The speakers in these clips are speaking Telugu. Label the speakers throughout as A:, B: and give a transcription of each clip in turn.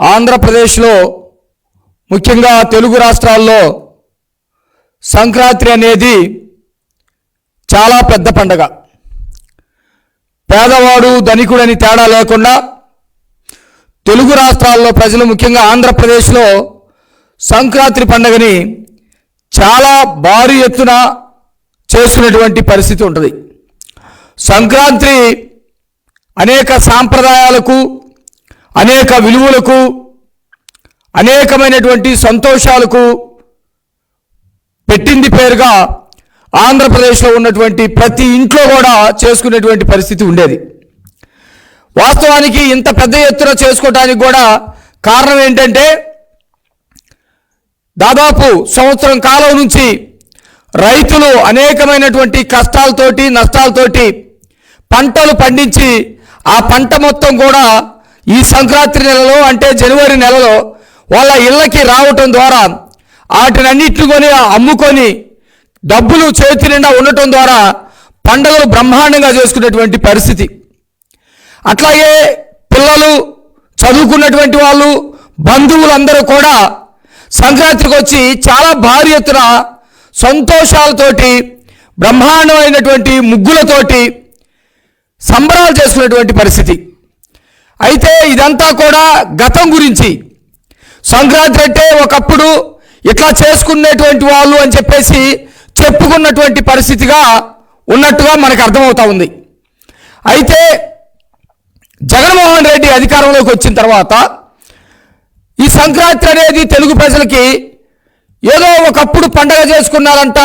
A: ఆంధ్రప్రదేశ్లో ముఖ్యంగా తెలుగు రాష్ట్రాల్లో సంక్రాంతి అనేది చాలా పెద్ద పండగ. పేదవాడు ధనికుడని తేడా లేకుండా తెలుగు రాష్ట్రాల్లో ప్రజలు ముఖ్యంగా ఆంధ్రప్రదేశ్లో సంక్రాంతి పండగని చాలా భారీ ఎత్తున చేసుకునేటువంటి పరిస్థితి ఉంటుంది. సంక్రాంతి అనేక సాంప్రదాయాలకు అనేక విలువలకు అనేకమైనటువంటి సంతోషాలకు పెట్టింది పేరుగా ఆంధ్రప్రదేశ్లో ఉన్నటువంటి ప్రతి ఇంట్లో కూడా చేసుకునేటువంటి పరిస్థితి ఉండేది. వాస్తవానికి ఇంత పెద్ద ఎత్తున చేసుకోవటానికి కూడా కారణం ఏంటంటే దాదాపు సంవత్సరం కాలం నుంచి రైతులు అనేకమైనటువంటి కష్టాలతోటి నష్టాలతోటి పంటలు పండించి ఆ పంట మొత్తం కూడా ఈ సంక్రాంతి నెలలో అంటే జనవరి నెలలో వాళ్ళ ఇళ్ళకి రావటం ద్వారా వాటినన్నిటిని కొని అమ్ముకొని డబ్బులు చేతి నిండా ఉండటం ద్వారా పండుగలు బ్రహ్మాండంగా చేసుకునేటువంటి పరిస్థితి. అట్లాగే పిల్లలు చదువుకున్నటువంటి వాళ్ళు బంధువులందరూ కూడా సంక్రాంతికి వచ్చి చాలా భారీ ఎత్తున సంతోషాలతోటి బ్రహ్మాండమైనటువంటి ముగ్గులతోటి సంబరాలు చేసుకునేటువంటి పరిస్థితి. అయితే ఇదంతా కూడా గతం గురించి. సంక్రాంతి అంటే ఒకప్పుడు ఇట్లా చేసుకునేటువంటి వాళ్ళు అని చెప్పేసి చెప్పుకున్నటువంటి పరిస్థితిగా ఉన్నట్టుగా మనకు అర్థమవుతా ఉంది. అయితే జగన్మోహన్ రెడ్డి అధికారంలోకి వచ్చిన తర్వాత ఈ సంక్రాంతి అనేది తెలుగు ప్రజలకి ఏదో ఒకప్పుడు పండగ చేసుకున్నారంట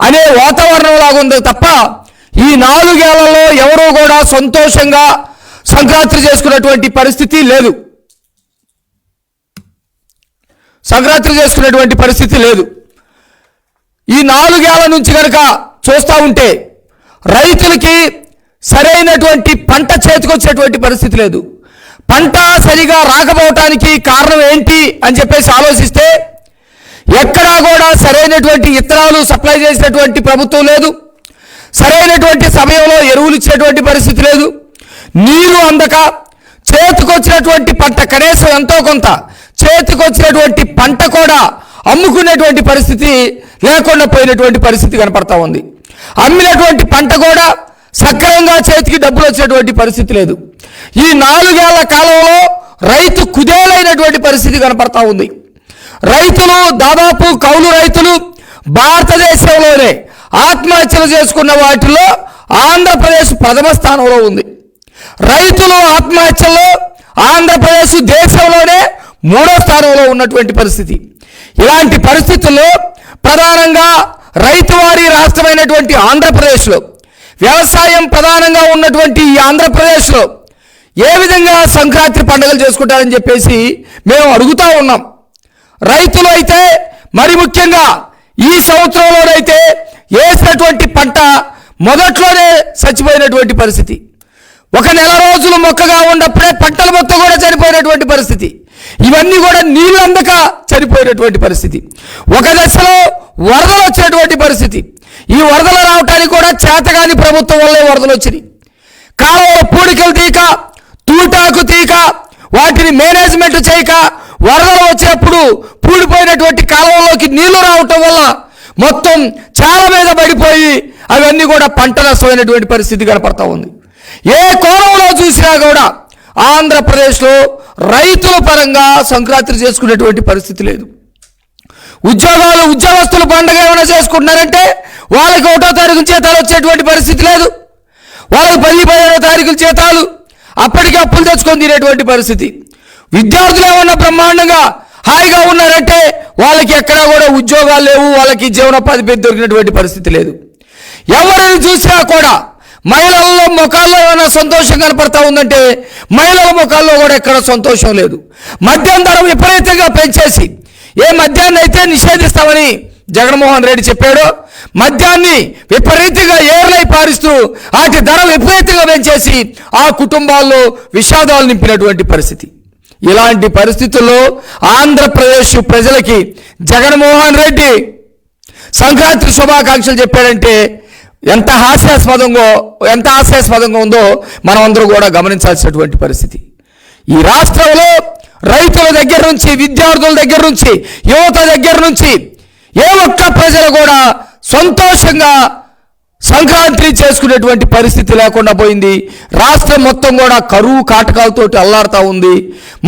A: అనే వాతావరణం లాగా ఉంది తప్ప ఈ నాలుగేళ్ళలో ఎవరూ కూడా సంతోషంగా సంక్రాంతి చేసుకున్నటువంటి పరిస్థితి లేదు. సంక్రాంతి చేసుకున్నటువంటి పరిస్థితి లేదు. ఈ నాలుగేళ్ళ నుంచి కనుక చూస్తూ ఉంటే రైతులకి సరైనటువంటి పంట చేతికొచ్చేటువంటి పరిస్థితి లేదు. పంట సరిగా రాకపోవటానికి కారణం ఏంటి అని చెప్పేసి ఆలోచిస్తే ఎక్కడా కూడా సరైనటువంటి ఇత్తనాలు సప్లై చేసినటువంటి ప్రభుత్వం లేదు. సరైనటువంటి సమయంలో ఎరువులు ఇచ్చేటువంటి పరిస్థితి లేదు. నీరు అందక చేతికొచ్చినటువంటి పంట కనీసం ఎంతో కొంత చేతికొచ్చినటువంటి పంట కూడా అమ్ముకునేటువంటి పరిస్థితి లేకుండా పోయినటువంటి పరిస్థితి కనపడతా ఉంది. అమ్మినటువంటి పంట కూడా సక్రమంగా చేతికి డబ్బులు వచ్చేటువంటి పరిస్థితి లేదు. ఈ నాలుగేళ్ళ కాలంలో రైతు కుదేలైనటువంటి పరిస్థితి కనపడతా ఉంది. రైతులు దాదాపు కౌలు రైతులు భారతదేశంలోనే ఆత్మహత్యలు చేసుకున్న వాటిలో ఆంధ్రప్రదేశ్ ప్రథమ స్థానంలో ఉంది. రైతులు ఆత్మహత్యల్లో ఆంధ్రప్రదేశ్ దేశంలోనే మూడో స్థానంలో ఉన్నటువంటి పరిస్థితి. ఇలాంటి పరిస్థితుల్లో ప్రధానంగా రైతువారి రాష్ట్రమైనటువంటి ఆంధ్రప్రదేశ్లో వ్యవసాయం ప్రధానంగా ఉన్నటువంటి ఈ ఆంధ్రప్రదేశ్లో ఏ విధంగా సంక్రాంతి పండుగలు చేసుకుంటారని చెప్పేసి మేము అడుగుతూ ఉన్నాం. రైతులు అయితే మరి ముఖ్యంగా ఈ సంవత్సరంలోనైతే వేసినటువంటి పంట మొదట్లోనే చచ్చిపోయినటువంటి పరిస్థితి. ఒక నెల రోజులు మొక్కగా ఉన్నప్పుడే పంటల మొత్తం కూడా చనిపోయినటువంటి పరిస్థితి. ఇవన్నీ కూడా నీళ్ళు అందక చనిపోయినటువంటి పరిస్థితి. ఒక దశలో వరదలు వచ్చేటువంటి పరిస్థితి. ఈ వరదలు రావటానికి కూడా చేతగాని ప్రభుత్వం వల్లే వరదలు వచ్చినాయి కాలువల పూడికలు తీక తూటాకు తీక వాటిని మేనేజ్మెంట్ చేయక వరదలు వచ్చేప్పుడు పూడిపోయినటువంటి కాలువలోకి నీళ్ళు రావటం వల్ల మొత్తం చాలా మీద పడిపోయి అవన్నీ కూడా పంట నష్టమైనటువంటి పరిస్థితి కనపడతా ఉంది. ఏ కోణంలో చూసినా కూడా ఆంధ్రప్రదేశ్లో రైతుల పరంగా సంక్రాంతి చేసుకునేటువంటి పరిస్థితి లేదు. ఉద్యోగాలు ఉద్యోగస్తులు పండుగ ఏమైనా చేసుకుంటున్నారంటే వాళ్ళకి ఒకటో తారీఖు జీతాలు వచ్చేటువంటి పరిస్థితి లేదు. వాళ్ళకి పది పదిహేనో తారీఖుల జీతాలు అప్పటికే అప్పులు తెచ్చుకొని తినేటువంటి పరిస్థితి. విద్యార్థులు ఏమన్నా బ్రహ్మాండంగా హాయిగా ఉన్నారంటే వాళ్ళకి ఎక్కడా కూడా ఉద్యోగాలు లేవు వాళ్ళకి జీవనోపాధి పెద్ద దొరికినటువంటి పరిస్థితి లేదు. ఎవరిని చూసినా కూడా మహిళల్లో ముఖాల్లో ఏమైనా సంతోషం కనపడతా ఉందంటే మహిళల ముఖాల్లో కూడా ఎక్కడ సంతోషం లేదు. మద్యం ధర విపరీతంగా పెంచేసి ఏ మద్యాన్ని అయితే నిషేధిస్తామని జగన్మోహన్ రెడ్డి చెప్పాడో మద్యాన్ని విపరీతంగా ఏర్లై పారిస్తూ వాటి ధర విపరీతంగా పెంచేసి ఆ కుటుంబాల్లో విషాదాలు నింపినటువంటి పరిస్థితి. ఇలాంటి పరిస్థితుల్లో ఆంధ్రప్రదేశ్ ప్రజలకి జగన్మోహన్ రెడ్డి సంక్రాంతి శుభాకాంక్షలు చెప్పాడంటే ఎంత హాస్యాస్పదంగా ఎంత హాస్యాస్పదంగా ఉందో మనం అందరూ కూడా గమనించాల్సినటువంటి పరిస్థితి. ఈ రాష్ట్రంలో రైతుల దగ్గర నుంచి విద్యార్థుల దగ్గర నుంచి యువత దగ్గర నుంచి ఏ ఒక్క ప్రజలు కూడా సంతోషంగా సంక్రాంతి చేసుకునేటువంటి పరిస్థితి లేకుండా పోయింది. రాష్ట్రం మొత్తం కూడా కరువు కాటకాలతోటి అల్లాడుతూ ఉంది.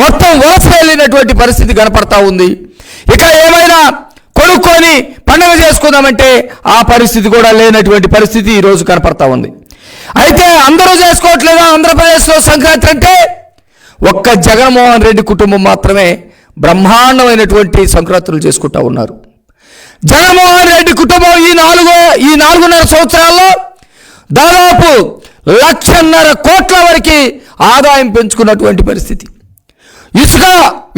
A: మొత్తం వలస వెళ్ళినటువంటి పరిస్థితి కనపడతా ఉంది. ఇక ఏమైనా కొనుక్కొని పండుగ చేసుకుందామంటే ఆ పరిస్థితి కూడా లేనటువంటి పరిస్థితి ఈరోజు కనపడతా ఉంది. అయితే అందరూ చేసుకోవట్లేదా ఆంధ్రప్రదేశ్లో సంక్రాంతి అంటే? ఒక్క జగన్మోహన్ రెడ్డి కుటుంబం మాత్రమే బ్రహ్మాండమైనటువంటి సంక్రాంతులు చేసుకుంటా ఉన్నారు. జగన్మోహన్ రెడ్డి కుటుంబం ఈ నాలుగో ఈ నాలుగున్నర సంవత్సరాల్లో దాదాపు లక్షన్నర కోట్ల వరకు ఆదాయం పెంచుకున్నటువంటి పరిస్థితి. ఇసుక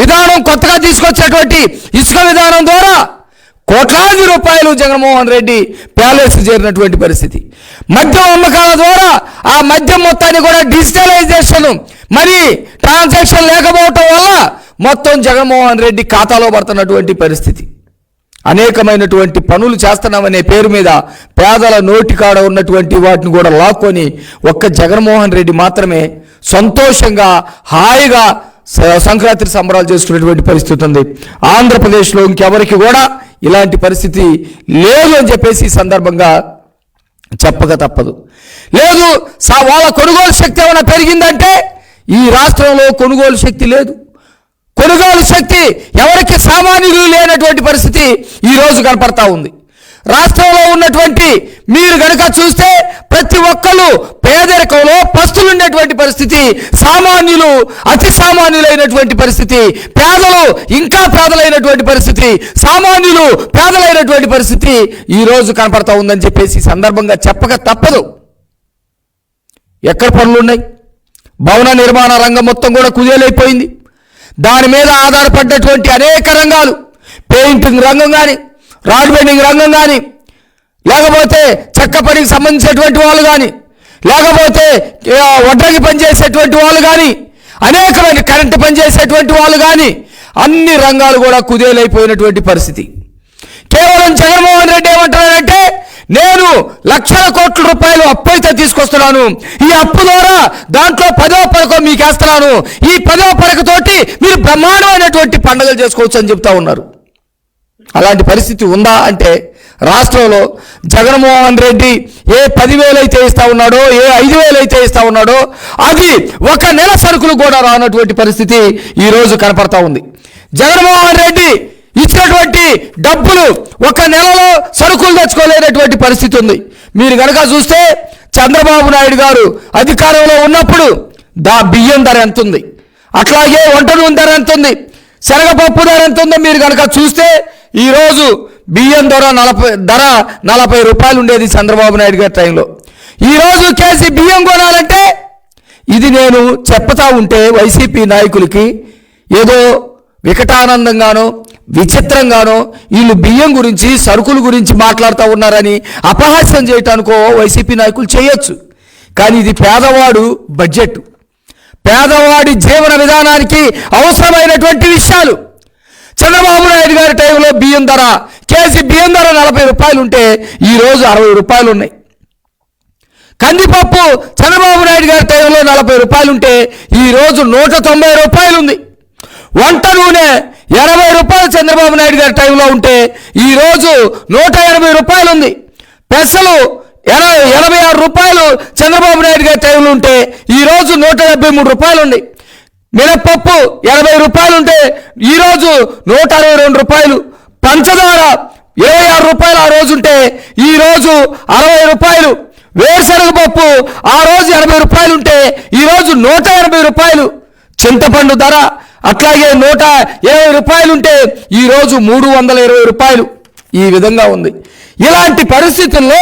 A: విధానం కొత్తగా తీసుకొచ్చేటువంటి ఇసుక విధానం ద్వారా కోట్లాది రూపాయలు జగన్మోహన్ రెడ్డి ప్యాలెస్ చేరినటువంటి పరిస్థితి. మద్యం అమ్మకాల ద్వారా ఆ మద్యం మొత్తాన్ని కూడా డిజిటలైజేషన్ మరి ట్రాన్సాక్షన్ లేకపోవటం వల్ల మొత్తం జగన్మోహన్ రెడ్డి ఖాతాలో పడుతున్నటువంటి పరిస్థితి. అనేకమైనటువంటి పనులు చేస్తున్నామనే పేరు మీద పేదల నోటి కాడ ఉన్నటువంటి వాటిని కూడా లాక్కొని ఒక్క జగన్మోహన్ రెడ్డి మాత్రమే సంతోషంగా హాయిగా సంక్రాంతి సంబరాలు చేసుకునేటువంటి పరిస్థితి ఉంది. ఆంధ్రప్రదేశ్లో ఇంకెవరికి కూడా ఇలాంటి పరిస్థితి లేదు అని చెప్పేసి ఈ సందర్భంగా చెప్పక తప్పదు. లేదు సా వాళ్ళ కొనుగోలు శక్తి ఏమైనా పెరిగిందంటే ఈ రాష్ట్రంలో కొనుగోలు శక్తి లేదు. కొనుగోలు శక్తి ఎవరికి సామాన్యులు లేనటువంటి పరిస్థితి ఈరోజు కనపడతా ఉంది. రాష్ట్రంలో ఉన్నటువంటి మీరు గనుక చూస్తే ప్రతి ఒక్కరు పేదరికంలో పస్తులు ఉండేటువంటి పరిస్థితి సామాన్యులు అతి సామాన్యులైనటువంటి పరిస్థితి పేదలు ఇంకా పేదలైనటువంటి పరిస్థితి సామాన్యులు పేదలైనటువంటి పరిస్థితి ఈరోజు కనపడతా ఉందని చెప్పేసి సందర్భంగా చెప్పక తప్పదు. ఎక్కడ పనులు ఉన్నాయి? భవన నిర్మాణ రంగం మొత్తం కూడా కుదేలైపోయింది. దాని మీద ఆధారపడ్డటువంటి అనేక రంగాలు. పెయింటింగ్ రంగం కానీ రాడ్ బెండింగ్ రంగం కానీ లేకపోతే చెక్క పనికి సంబంధించినటువంటి వాళ్ళు కానీ లేకపోతే ఆ, వడ్రంగి పనిచేసేటువంటి వాళ్ళు కానీ అనేకమైన కరెంటు పనిచేసేటువంటి వాళ్ళు కానీ అన్ని రంగాలు కూడా కుదేలైపోయినటువంటి పరిస్థితి. కేవలం జగన్మోహన్ రెడ్డి ఏమంటున్నాడంటే నేను లక్షల కోట్ల రూపాయలు అప్పు అయితే తీసుకొస్తున్నాను. ఈ అప్పు ద్వారా దాంట్లో పదో పరకం మీకు వేస్తున్నాను ఈ పదో పరకతోటి మీరు బ్రహ్మాండమైనటువంటి పండుగలు చేసుకోవచ్చు అని చెప్తా ఉన్నారు. అలాంటి పరిస్థితి ఉందా అంటే రాష్ట్రంలో జగన్మోహన్ రెడ్డి ఏ పదివేలు అయితే ఇస్తా ఉన్నాడో ఏ ఐదు వేలు అయితే ఇస్తా ఉన్నాడో అది ఒక నెల సరుకులు కూడా రానటువంటి పరిస్థితి ఈరోజు కనపడతా ఉంది. జగన్మోహన్ రెడ్డి ఇచ్చినటువంటి డబ్బులు ఒక నెలలో సరుకులు తెచ్చుకోలేనటువంటి పరిస్థితి ఉంది. మీరు కనుక చూస్తే చంద్రబాబు నాయుడు గారు అధికారంలో ఉన్నప్పుడు దా బియ్యం ధర ఎంత ఉంది? అట్లాగే వంట నూనె ధర ఎంత ఉంది? శనగపప్పు ధర ఎంత ఉందో? మీరు కనుక చూస్తే ఈరోజు బియ్యం ధర నలభై ధర నలభై రూపాయలు ఉండేది చంద్రబాబు నాయుడు గారి టైంలో. ఈరోజు కేసీ బియ్యం కొనాలంటే ఇది నేను చెప్తా ఉంటే వైసీపీ నాయకులకి ఏదో వికటానందంగానో విచిత్రంగానో వీళ్ళు బియ్యం గురించి సరుకుల గురించి మాట్లాడుతూ ఉన్నారని అపహాస్యం చేయటానికో వైసీపీ నాయకులు చేయొచ్చు. కానీ ఇది పేదవాడు బడ్జెట్ పేదవాడి జీవన విధానానికి అవసరమైనటువంటి విషయాలు. చంద్రబాబు నాయుడు గారి టైంలో బియ్యం ధర కేజీ బియ్యం ధర నలభై రూపాయలు ఉంటే ఈరోజు అరవై రూపాయలు ఉన్నాయి. కందిపప్పు చంద్రబాబు నాయుడు గారి టైంలో నలభై రూపాయలు ఉంటే ఈరోజు నూట తొంభై రూపాయలు ఉంది. వంట నూనె ఎనభై రూపాయలు చంద్రబాబు నాయుడు గారి టైంలో ఉంటే ఈరోజు నూట ఎనభై రూపాయలు ఉంది. పెసలు ఎనభై ఎనభై ఆరు రూపాయలు చంద్రబాబు నాయుడు గారి టైంలో ఉంటే ఈరోజు నూట డెబ్బై మూడు రూపాయలు ఉంది. మినప్పప్పు ఎనభై రూపాయలు ఉంటే ఈరోజు నూట అరవై రెండు రూపాయలు. పంచదార ఇరవై ఆరు రూపాయలు ఆ రోజు ఉంటే ఈరోజు అరవై రూపాయలు. వేరుశనగ పప్పు ఆ రోజు ఎనభై రూపాయలు ఉంటే ఈరోజు నూట ఎనభై రూపాయలు. చింతపండు ధర అట్లాగే నూట ఇరవై రూపాయలు ఉంటే ఈరోజు మూడు వందల ఇరవై రూపాయలు. ఈ విధంగా ఉంది. ఇలాంటి పరిస్థితుల్లో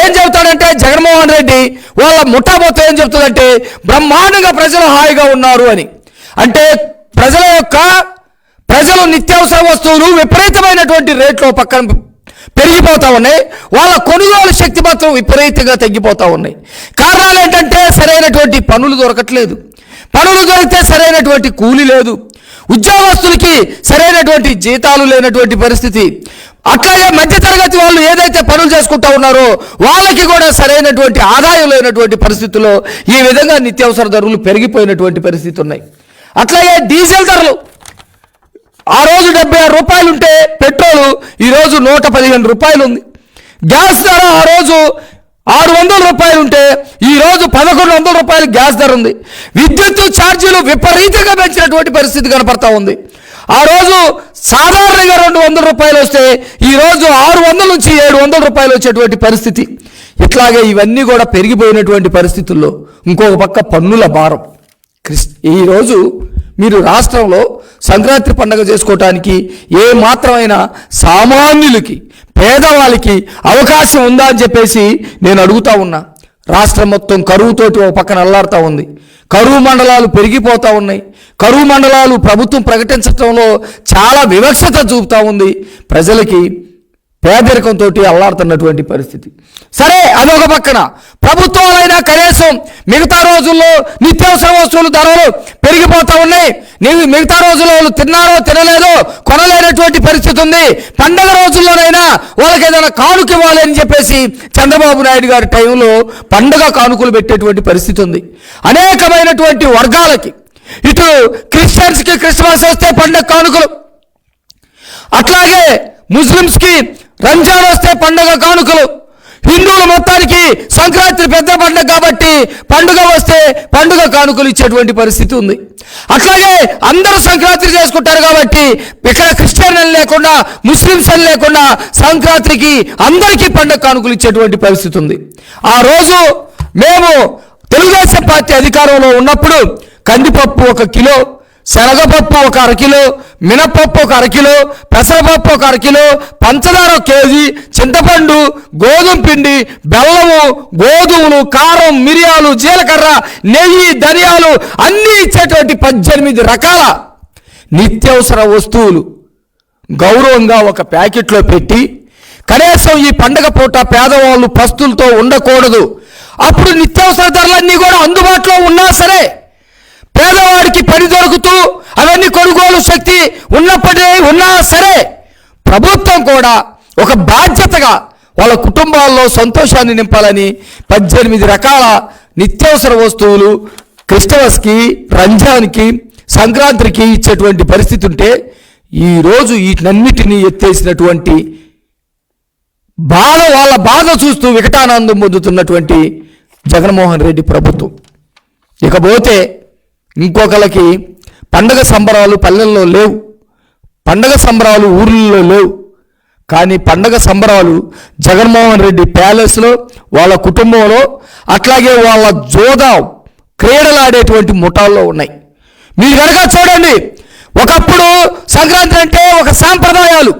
A: ఏం చెబుతాడంటే జగన్మోహన్ రెడ్డి వాళ్ళ ముఠా మొత్తం ఏం చెబుతుందంటే బ్రహ్మాండంగా ప్రజలు హాయిగా ఉన్నారు అని. అంటే ప్రజల యొక్క ప్రజలు నిత్యావసర వస్తువులు విపరీతమైనటువంటి రేట్లో పక్కన పెరిగిపోతూ ఉన్నాయి. వాళ్ళ కొనుగోలు శక్తి మాత్రం విపరీతంగా తగ్గిపోతా ఉన్నాయి. కారణాలు ఏంటంటే సరైనటువంటి పనులు దొరకట్లేదు. పనులు దొరికితే సరైనటువంటి కూలి లేదు. ఉద్యోగస్తులకి సరైనటువంటి జీతాలు లేనటువంటి పరిస్థితి. అట్లాగే మధ్యతరగతి వాళ్ళు ఏదైతే పనులు చేసుకుంటా ఉన్నారో వాళ్ళకి కూడా సరైనటువంటి ఆదాయం లేనటువంటి పరిస్థితుల్లో ఈ విధంగా నిత్యావసర ధరలు పెరిగిపోయినటువంటి పరిస్థితి ఉన్నాయి. అట్లాగే డీజిల్ ధరలు. ఆ రోజు డెబ్బై ఆరు రూపాయలు ఉంటే పెట్రోల్ ఈరోజు నూట పదిహేను రూపాయలు ఉంది గ్యాస్ ధర ఆ రోజు ఆరు వందల రూపాయలు ఉంటే ఈరోజు పదకొండు వందల రూపాయలు గ్యాస్ ధర ఉంది. విద్యుత్ ఛార్జీలు విపరీతంగా పెంచినటువంటి పరిస్థితి కనపడతా ఉంది. ఆ రోజు సాధారణంగా రెండు వందల రూపాయలు వస్తే ఈరోజు ఆరు వందల నుంచి ఏడు వందల రూపాయలు వచ్చేటువంటి పరిస్థితి. ఇట్లాగే ఇవన్నీ కూడా పెరిగిపోయినటువంటి పరిస్థితుల్లో ఇంకొక పక్క పన్నుల భారం. క్రిస్ ఈరోజు మీరు రాష్ట్రంలో సంక్రాంతి పండుగ చేసుకోవటానికి ఏ మాత్రమైన సామాన్యులకి పేదవాళ్ళకి అవకాశం ఉందా అని చెప్పేసి నేను అడుగుతా ఉన్నా. రాష్ట్రం మొత్తం కరువుతోటి ఒక పక్కన అల్లాడుతూ ఉంది. కరువు మండలాలు పెరిగిపోతూ ఉన్నాయి. కరువు మండలాలు ప్రభుత్వం ప్రకటించడంలో చాలా వివక్షత చూపుతా ఉంది. ప్రజలకి పేదరికంతో అల్లాడుతున్నటువంటి పరిస్థితి. సరే అదొక పక్కన. ప్రభుత్వాలైనా కనీసం మిగతా రోజుల్లో నిత్యావసర వస్తువులు ధరలు పెరిగిపోతా ఉన్నాయి. నీవు మిగతా రోజుల్లో వాళ్ళు తిన్నారో తినలేదో కొనలేనటువంటి పరిస్థితి ఉంది. పండగ రోజుల్లోనైనా వాళ్ళకి ఏదైనా కానుక ఇవ్వాలి అని చెప్పేసి చంద్రబాబు నాయుడు గారి టైంలో పండగ కానుకలు పెట్టేటువంటి పరిస్థితి ఉంది. అనేకమైనటువంటి వర్గాలకి ఇటు క్రిస్టియన్స్కి క్రిస్మస్ వస్తే పండగ కానుకలు అట్లాగే ముస్లిమ్స్కి రంజాన్ వస్తే పండగ కానుకలు హిందువుల మొత్తానికి సంక్రాంతి పెద్ద పండుగ కాబట్టి పండుగ వస్తే పండుగ కానుకలు ఇచ్చేటువంటి పరిస్థితి ఉంది. అట్లాగే అందరూ సంక్రాంతి చేసుకుంటారు కాబట్టి ఇక్కడ క్రిస్టియన్ అని లేకుండా ముస్లిమ్స్ అని లేకుండా సంక్రాంతికి అందరికీ పండుగ కానుకలు ఇచ్చేటువంటి పరిస్థితి ఉంది. ఆ రోజు మేము తెలుగుదేశం పార్టీ అధికారంలో ఉన్నప్పుడు కందిపప్పు ఒక కిలో శనగపప్పు ఒక అరకిలో మినపప్పు ఒక అరకిలో పెసరపప్పు ఒక అరకిలో పంచదార ఒక కేజీ చింతపండు గోధుమ పిండి బెల్లము గోధుమలు కారం మిరియాలు జీలకర్ర నెయ్యి ధనియాలు అన్నీ ఇచ్చేటువంటి పద్దెనిమిది రకాల నిత్యావసర వస్తువులు గౌరవంగా ఒక ప్యాకెట్లో పెట్టి కనీసం ఈ పండగ పూట పేదవాళ్ళు పస్తులతో ఉండకూడదు. అప్పుడు నిత్యావసర ధరలన్నీ కూడా అందుబాటులో ఉన్నా సరే పేదవాడికి పని దొరుకుతూ అవన్నీ కొనుగోలు శక్తి ఉన్నప్పటికీ ఉన్నా సరే ప్రభుత్వం కూడా ఒక బాధ్యతగా వాళ్ళ కుటుంబాల్లో సంతోషాన్ని నింపాలని పద్దెనిమిది రకాల నిత్యావసర వస్తువులు క్రిస్టమస్కి రంజాన్కి సంక్రాంతికి ఇచ్చేటువంటి పరిస్థితి ఉంటే ఈరోజు వీటన్నిటినీ ఎత్తేసినటువంటి బాధ వాళ్ళ బాధ చూస్తూ వికటానందం పొందుతున్నటువంటి జగన్మోహన్ రెడ్డి ప్రభుత్వం. ఇకపోతే ఇంకొకరికి పండగ సంబరాలు పల్లెల్లో లేవు. పండగ సంబరాలు ఊర్లలో లేవు. కానీ పండగ సంబరాలు జగన్మోహన్ రెడ్డి ప్యాలెస్లో వాళ్ళ కుటుంబంలో అట్లాగే వాళ్ళ జోదా క్రీడలు ఆడేటువంటి ముఠాల్లో ఉన్నాయి. మీరు కనుక చూడండి ఒకప్పుడు సంక్రాంతి అంటే ఒక సాంప్రదాయాలు.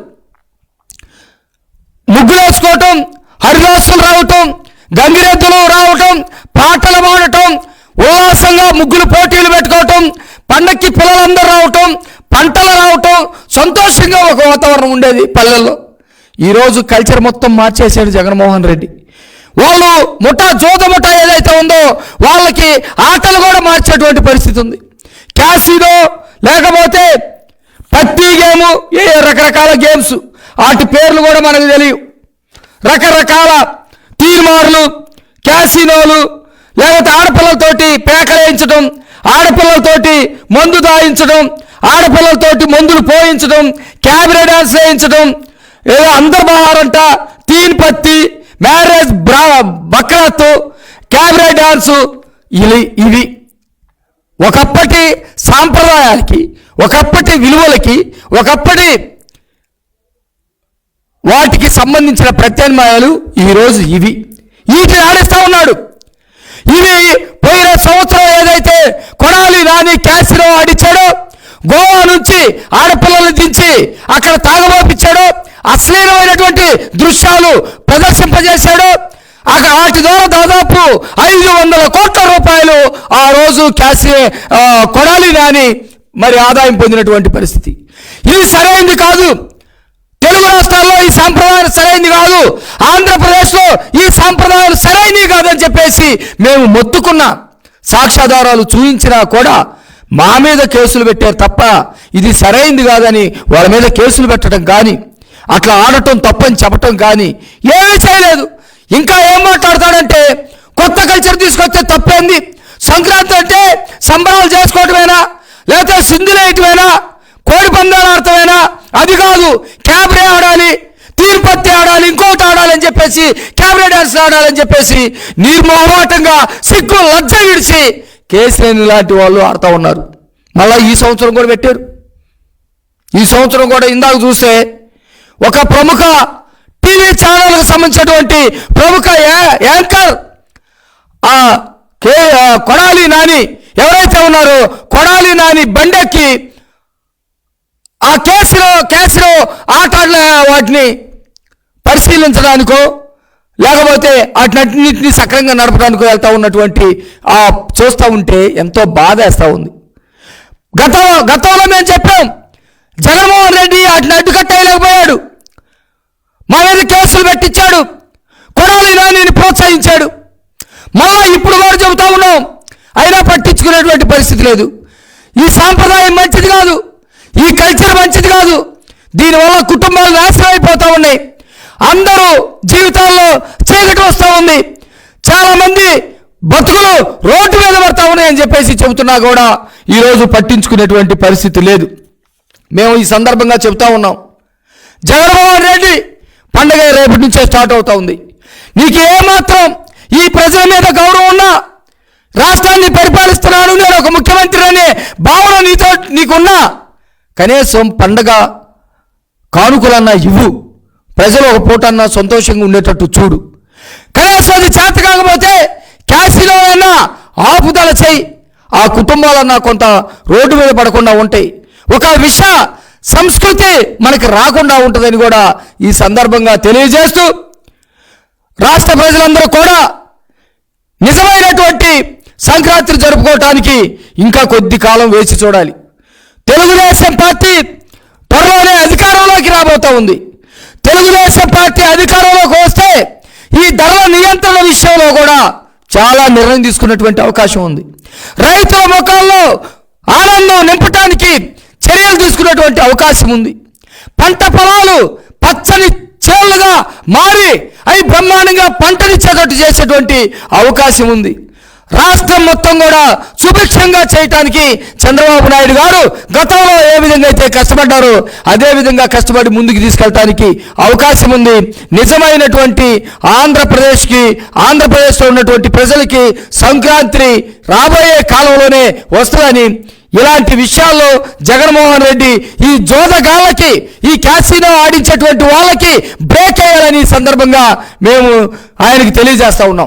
A: ముగ్గులు వేసుకోవటం హరిదాసులు రావటం గంగిరెద్దులు రావటం పాటలు పాడటం ఉల్లాసంగా ముగ్గులు పోటీలు పెట్టుకోవటం పండక్కి పిల్లలందరూ రావటం పంటలు రావటం సంతోషంగా ఒక వాతావరణం ఉండేది పల్లెల్లో. ఈరోజు కల్చర్ మొత్తం మార్చేసాడు జగన్మోహన్ రెడ్డి. వాళ్ళు ముఠా జోదముఠా ఏదైతే ఉందో వాళ్ళకి ఆటలు కూడా మార్చేటువంటి పరిస్థితి ఉంది. క్యాసినో లేకపోతే పత్తి గేము ఏ రకరకాల గేమ్స్ వాటి పేర్లు కూడా మనకు తెలియవు. రకరకాల తీర్మార్లు క్యాసినోలు లేకపోతే ఆడపిల్లలతోటి పేకలేయించడం ఆడపిల్లలతోటి మందు దాయించడం ఆడపిల్లలతోటి మందులు పోయించడం క్యాబరే డాన్స్ వేయించడం ఏదో అంతర్బహారంట తీన్ పత్తి మ్యారేజ్ బ్రా బక్రాత్తు క్యాబరే డాన్సు ఇవి ఇవి. ఒకప్పటి సాంప్రదాయాలకి ఒకప్పటి విలువలకి ఒకప్పటి వాటికి సంబంధించిన ప్రత్యామ్నాయాలు ఈరోజు ఇవి. వీటిని ఆడిస్తూ ఉన్నాడు. ఇవి పోయిన సంవత్సరం ఏదైతే కొడాలి నాని క్యాసినో ఆడిచ్చాడో గోవా నుంచి ఆడపిల్లలు దించి అక్కడ తాగబోపించాడో అశ్లీలమైనటువంటి దృశ్యాలు ప్రదర్శింపజేశాడో అక్కడ వాటి ద్వారా దాదాపు ఐదు వందల కోట్ల రూపాయలు ఆ రోజు క్యాసి కొడాలి నాని మరి ఆదాయం పొందినటువంటి పరిస్థితి. ఇది సరైంది కాదు. తెలుగు రాష్ట్రాల్లో ఈ సాంప్రదాయాలు సరైంది కాదు. ఆంధ్రప్రదేశ్లో ఈ సాంప్రదాయాలు సరైనవి కాదని చెప్పేసి మేము మొత్తుకున్న సాక్ష్యాధారాలు చూయించినా కూడా మా మీద కేసులు పెట్టారు తప్ప ఇది సరైనది కాదని వాళ్ళ మీద కేసులు పెట్టడం కానీ అట్లా ఆడటం తప్పని చెప్పటం కానీ ఏమీ చేయలేదు ఇంకా ఏం మాట్లాడతాడంటే కొత్త కల్చర్ తీసుకొస్తే తప్పేంది? సంక్రాంతి అంటే సంబరాలు చేసుకోవటమేనా? లేకపోతే సింధులేయటమేనా? కోడి పందాలు ఆడటమేనా? అది కాదు క్యాబ్రే ఆడాలి. తీర్పత్తి ఆడాలి ఇంకోటి ఆడాలని చెప్పేసి క్యాబరే డాన్స్ ఆడాలని చెప్పేసి నిర్మోహమాటంగా సిగ్గు లజ్జ విడిచి కేసీఎన్ లాంటి వాళ్ళు ఆడుతూ ఉన్నారు. మళ్ళీ ఈ సంవత్సరం కూడా పెట్టారు. ఈ సంవత్సరం కూడా ఇందాక చూస్తే ఒక ప్రముఖ టీవీ ఛానల్కి సంబంధించినటువంటి ప్రముఖ యాంకర్ ఆ కే కొడాలి నాని ఎవరైతే ఉన్నారో కొడాలి నాని బండెక్కి ఆ కేసులో కేసులో ఆటల వాటిని పరిశీలించడానికో లేకపోతే వాటినన్నింటినీ సక్రంగా నడపడానికో వెళ్తూ ఉన్నటువంటి ఆ చూస్తూ ఉంటే ఎంతో బాధ వేస్తూ ఉంది. గత గతంలో మేము చెప్పాం జగన్మోహన్ రెడ్డి వాటిని అడ్డుకట్టేయలేకపోయాడు మా మీద కేసులు పెట్టించాడు. కొడాలి రాణిని ప్రోత్సహించాడు. మళ్ళా ఇప్పుడు కూడా చెబుతా ఉన్నాం అయినా పట్టించుకునేటువంటి పరిస్థితి లేదు. ఈ సాంప్రదాయం మంచిది కాదు. ఈ కల్చర్ మంచిది కాదు. దీనివల్ల కుటుంబాలు నాశనం అయిపోతూ ఉన్నాయి. అందరూ జీవితాల్లో చీకటి వస్తూ ఉంది. చాలామంది బతుకులు రోడ్డు మీద పడతా ఉన్నాయని చెప్పేసి చెబుతున్నా కూడా ఈరోజు పట్టించుకునేటువంటి పరిస్థితి లేదు. మేము ఈ సందర్భంగా చెబుతా ఉన్నాం. జగన్మోహన్ రెడ్డి పండగ రేపటి నుంచే స్టార్ట్ అవుతా ఉంది. నీకు ఏమాత్రం ఈ ప్రజల మీద గౌరవం ఉన్నా రాష్ట్రాన్ని పరిపాలిస్తున్నాను నేను ఒక ముఖ్యమంత్రి అనే భావన నీతో నీకున్నా కనీసం పండగ కానుకలన్నా ఇవ్వు. ప్రజలు ఒక పూటన్నా సంతోషంగా ఉండేటట్టు చూడు. కనీసం అది చేత కాకపోతే క్యాసినో అయినా ఆపుదల చేయి. ఆ కుటుంబాలన్నా కొంత రోడ్డు మీద పడకుండా ఉంటాయి. ఒక విష సంస్కృతి మనకి రాకుండా ఉంటుందని కూడా ఈ సందర్భంగా తెలియజేస్తూ రాష్ట్ర ప్రజలందరూ కూడా నిజమైనటువంటి సంక్రాంతి జరుపుకోవటానికి ఇంకా కొద్ది కాలం వేచి చూడాలి. తెలుగుదేశం పార్టీ త్వరలోనే అధికారంలోకి రాబోతా ఉంది. తెలుగుదేశం పార్టీ అధికారంలోకి వస్తే ఈ ధరల నియంత్రణ విషయంలో కూడా చాలా నిర్ణయం తీసుకున్నటువంటి అవకాశం ఉంది. రైతుల ముఖాల్లో ఆనందం నింపటానికి చర్యలు తీసుకున్నటువంటి అవకాశం ఉంది. పంట పొలాలు పచ్చని చేళ్ళుగా మారి అవి బ్రహ్మాండంగా పంటనిచ్చేటట్టు చేసేటువంటి అవకాశం ఉంది. రాష్ట్రం మొత్తం కూడా సుభిక్షంగా చేయటానికి చంద్రబాబు నాయుడు గారు గతంలో ఏ విధంగా అయితే కష్టపడ్డారో అదే విధంగా కష్టపడి ముందుకు తీసుకెళ్ళటానికి అవకాశం ఉంది. నిజమైనటువంటి ఆంధ్రప్రదేశ్కి ఆంధ్రప్రదేశ్లో ఉన్నటువంటి ప్రజలకి సంక్రాంతి రాబోయే కాలంలోనే వస్తుందని ఇలాంటి విషయాల్లో జగన్మోహన్ రెడ్డి ఈ జోదగాళ్ళకి ఈ క్యాసినో ఆడించేటువంటి వాళ్ళకి బ్రేక్ అయ్యాలని సందర్భంగా మేము ఆయనకి తెలియజేస్తా ఉన్నాం.